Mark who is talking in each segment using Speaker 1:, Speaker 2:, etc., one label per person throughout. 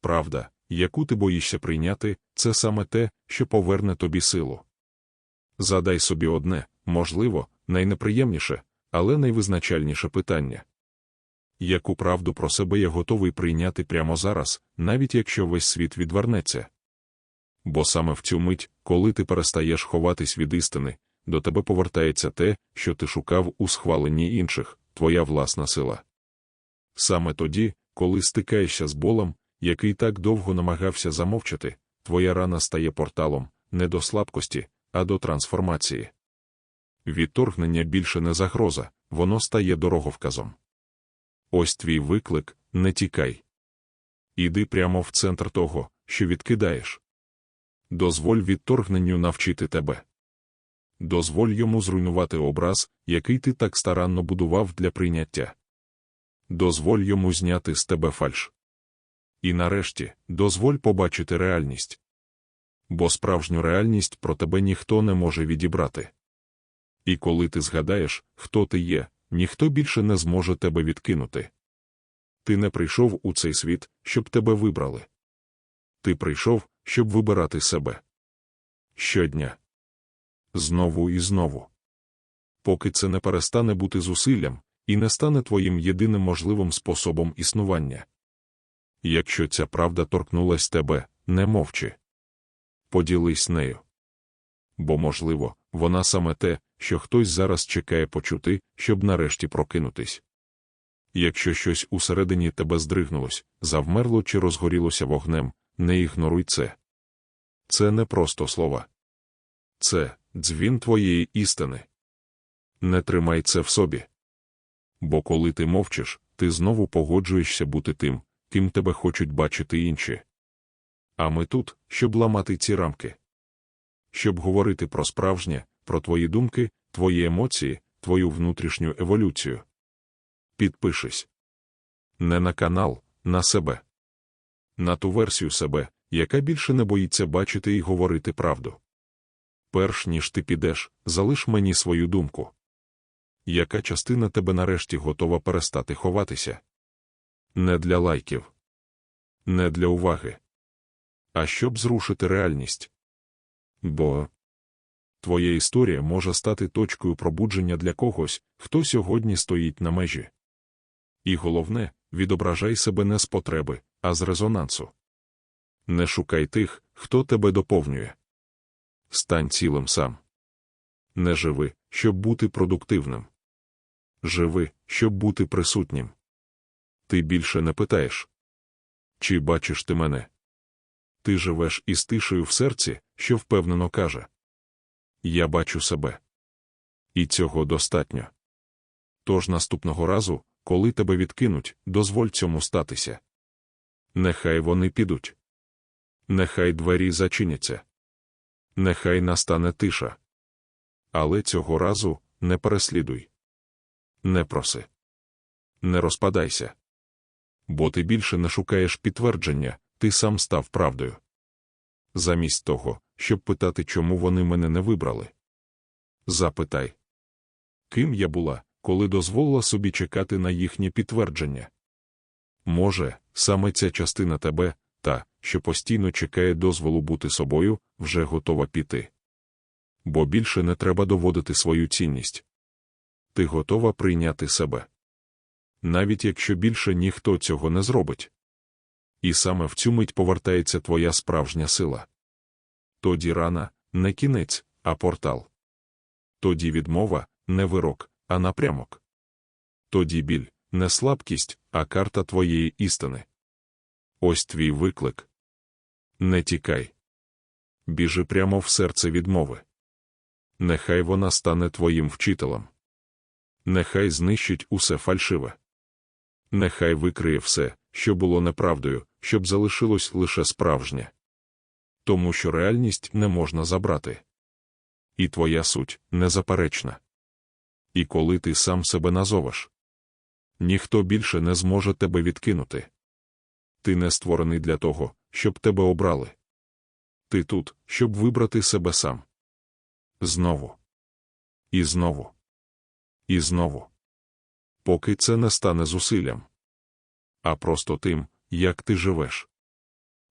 Speaker 1: правда, яку ти боїшся прийняти, це саме те, що поверне тобі силу. Задай собі одне, можливо, найнеприємніше, але найвизначальніше питання. Яку правду про себе я готовий прийняти прямо зараз, навіть якщо весь світ відвернеться? Бо саме в цю мить, коли ти перестаєш ховатись від істини, до тебе повертається те, що ти шукав у схваленні інших, твоя власна сила. Саме тоді, коли стикаєшся з болем, який так довго намагався замовчати, твоя рана стає порталом не до слабкості, а до трансформації. Відторгнення більше не загроза, воно стає дороговказом. Ось твій виклик, не тікай. Іди прямо в центр того, що відкидаєш. Дозволь відторгненню навчити тебе. Дозволь йому зруйнувати образ, який ти так старанно будував для прийняття. Дозволь йому зняти з тебе фальш. І нарешті, дозволь побачити реальність. Бо справжню реальність про тебе ніхто не може відібрати. І коли ти згадаєш, хто ти є, ніхто більше не зможе тебе відкинути. Ти не прийшов у цей світ, щоб тебе вибрали. Ти прийшов, щоб вибирати себе. Щодня. Знову і знову. Поки це не перестане бути зусиллям і не стане твоїм єдиним можливим способом існування. Якщо ця правда торкнулась тебе, не мовчи. Поділись нею. Бо, можливо, вона саме те, що хтось зараз чекає почути, щоб нарешті прокинутись. Якщо щось усередині тебе здригнулось, завмерло чи розгорілося вогнем, не ігноруй це. Це не просто слова. Це дзвін твоєї істини. Не тримай це в собі. Бо коли ти мовчиш, ти знову погоджуєшся бути тим, ким тебе хочуть бачити інші. А ми тут, щоб ламати ці рамки. Щоб говорити про справжнє, про твої думки, твої емоції, твою внутрішню еволюцію. Підпишись. Не на канал, на себе. На ту версію себе, яка більше не боїться бачити і говорити правду. Перш ніж ти підеш, залиш мені свою думку. Яка частина тебе нарешті готова перестати ховатися? Не для лайків, не для уваги, а щоб зрушити реальність. Бо твоя історія може стати точкою пробудження для когось, хто сьогодні стоїть на межі. І головне, відображай себе не з потреби, а з резонансу. Не шукай тих, хто тебе доповнює. Стань цілим сам. Не живи, щоб бути продуктивним. Живи, щоб бути присутнім. Ти більше не питаєш. Чи бачиш ти мене? Ти живеш із тишею в серці, що впевнено каже Я бачу себе. І цього достатньо. Тож наступного разу, коли тебе відкинуть, дозволь цьому статися. Нехай вони підуть. Нехай двері зачиняться. Нехай настане тиша. Але цього разу не переслідуй. Не проси. Не розпадайся. Бо ти більше не шукаєш підтвердження, ти сам став правдою. Замість того, щоб питати, чому вони мене не вибрали. Запитай, ким я була, коли дозволила собі чекати на їхнє підтвердження? Може, саме ця частина тебе, та, що постійно чекає дозволу бути собою, вже готова піти. Бо більше не треба доводити свою цінність. Ти готова прийняти себе. Навіть якщо більше ніхто цього не зробить. І саме в цю мить повертається твоя справжня сила. Тоді рана не кінець, а портал. Тоді відмова не вирок, а напрямок. Тоді біль не слабкість, а карта твоєї істини. Ось твій виклик. Не тікай. Біжи прямо в серце відмови. Нехай вона стане твоїм вчителем. Нехай знищить усе фальшиве. Нехай викриє все, що було неправдою, щоб залишилось лише справжнє. Тому що реальність не можна забрати. І твоя суть незаперечна. І коли ти сам себе назовеш, ніхто більше не зможе тебе відкинути. Ти не створений для того, щоб тебе обрали. Ти тут, щоб вибрати себе сам. Знову. І знову. І знову. Поки це не стане зусиллям. А просто тим, як ти живеш.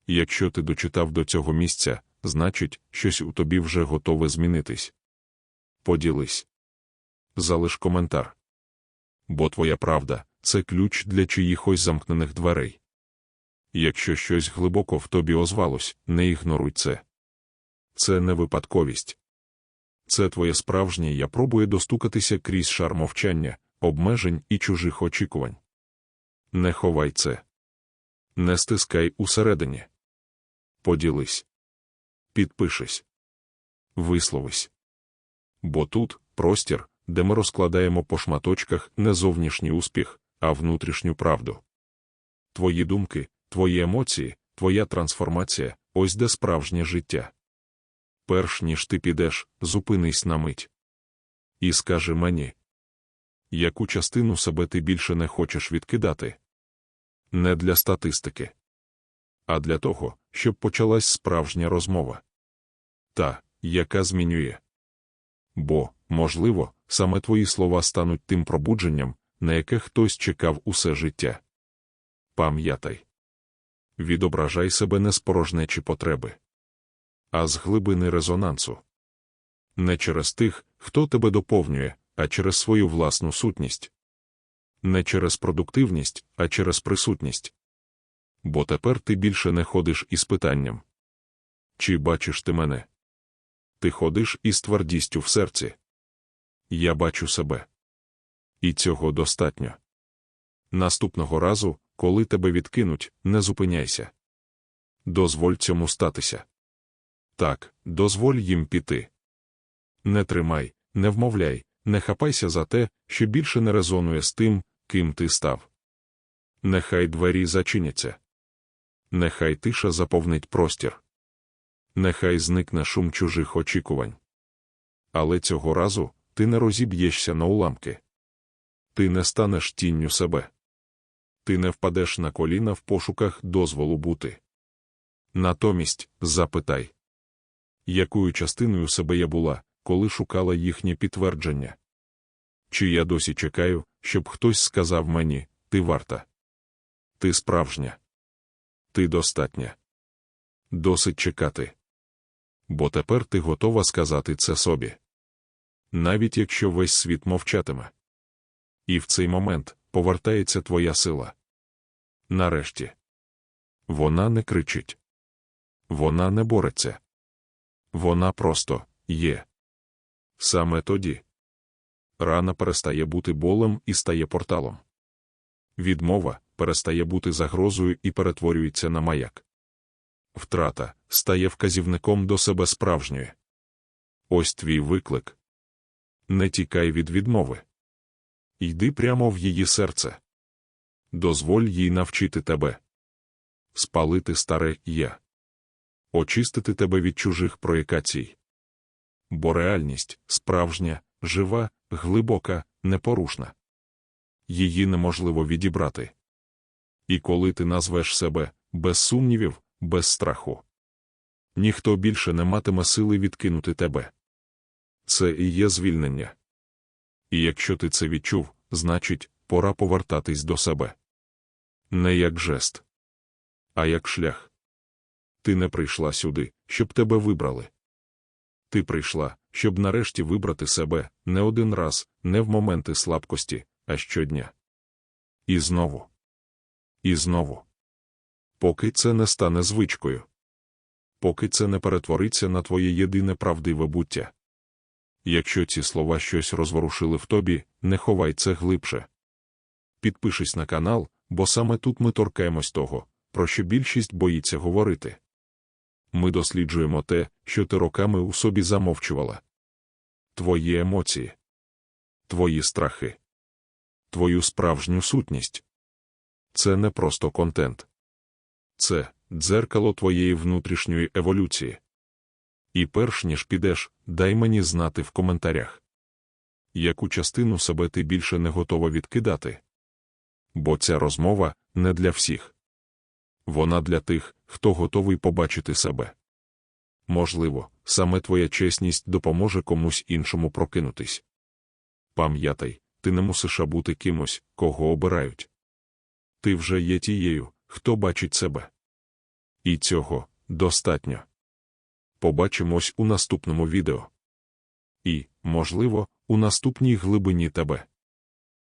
Speaker 1: Якщо ти дочитав до цього місця, значить, щось у тобі вже готове змінитись. Поділись. Залиш коментар. Бо твоя правда це ключ для чиїхось замкнених дверей. Якщо щось глибоко в тобі озвалось, не ігноруй це. Це не випадковість. Це твоє справжнє я пробує достукатися крізь шар мовчання, обмежень і чужих очікувань. Не ховай це. Не стискай усередині. Поділись. Підпишись. Висловись. Бо тут простір, де ми розкладаємо по шматочках не зовнішній успіх, а внутрішню правду. Твої думки, твої емоції, твоя трансформація ось де справжнє життя. Перш ніж ти підеш, зупинись на мить. І скажи мені, яку частину себе ти більше не хочеш відкидати? Не для статистики, а для того, щоб почалась справжня розмова. Та, яка змінює. Бо, можливо, саме твої слова стануть тим пробудженням, на яке хтось чекав усе життя. Пам'ятай. Відображай себе не з порожнечі потреби, а з глибини резонансу. Не через тих, хто тебе доповнює, а через свою власну сутність. Не через продуктивність, а через присутність. Бо тепер ти більше не ходиш із питанням. Чи бачиш ти мене? Ти ходиш із твердістю в серці. Я бачу себе. І цього достатньо. Наступного разу, коли тебе відкинуть, не зупиняйся. Дозволь цьому статися. Так, дозволь їм піти. Не тримай, не вмовляй, не хапайся за те, що більше не резонує з тим, ким ти став. Нехай двері зачиняться. Нехай тиша заповнить простір. Нехай зникне шум чужих очікувань. Але цього разу ти не розіб'єшся на уламки. Ти не станеш тінню себе. Ти не впадеш на коліна в пошуках дозволу бути. Натомість запитай, якою частиною себе я була, коли шукала їхнє підтвердження? Чи я досі чекаю, щоб хтось сказав мені, ти варта? Ти справжня. Ти достатня. Досить чекати. Бо тепер ти готова сказати це собі. Навіть якщо весь світ мовчатиме. І в цей момент повертається твоя сила. Нарешті. Вона не кричить. Вона не бореться. Вона просто є. Саме тоді рана перестає бути болем і стає порталом. Відмова перестає бути загрозою і перетворюється на маяк. Втрата стає вказівником до себе справжньої. Ось твій виклик. Не тікай від відмови. Йди прямо в її серце. Дозволь їй навчити тебе. Спалити старе я. Очистити тебе від чужих проєкацій. Бо реальність справжня, жива, глибока, непорушна. Її неможливо відібрати. І коли ти назвеш себе без сумнівів, без страху, ніхто більше не матиме сили відкинути тебе. Це і є звільнення. І якщо ти це відчув, значить, пора повертатись до себе. Не як жест, а як шлях. Ти не прийшла сюди, щоб тебе вибрали. Ти прийшла, щоб нарешті вибрати себе не один раз, не в моменти слабкості, а щодня. І знову. І знову. Поки це не стане звичкою. Поки це не перетвориться на твоє єдине правдиве буття. Якщо ці слова щось розворушили в тобі, не ховай це глибше. Підпишись на канал, бо саме тут ми торкаємось того, про що більшість боїться говорити. Ми досліджуємо те, що ти роками у собі замовчувала. Твої емоції, твої страхи, твою справжню сутність. Це не просто контент. Це дзеркало твоєї внутрішньої еволюції. І перш ніж підеш, дай мені знати в коментарях, яку частину себе ти більше не готова відкидати. Бо ця розмова не для всіх. Вона для тих, хто готовий побачити себе. Можливо, саме твоя чесність допоможе комусь іншому прокинутись. Пам'ятай, ти не мусиш бути кимось, кого обирають. Ти вже є тією, хто бачить себе. І цього достатньо. Побачимось у наступному відео. І, можливо, у наступній глибині тебе.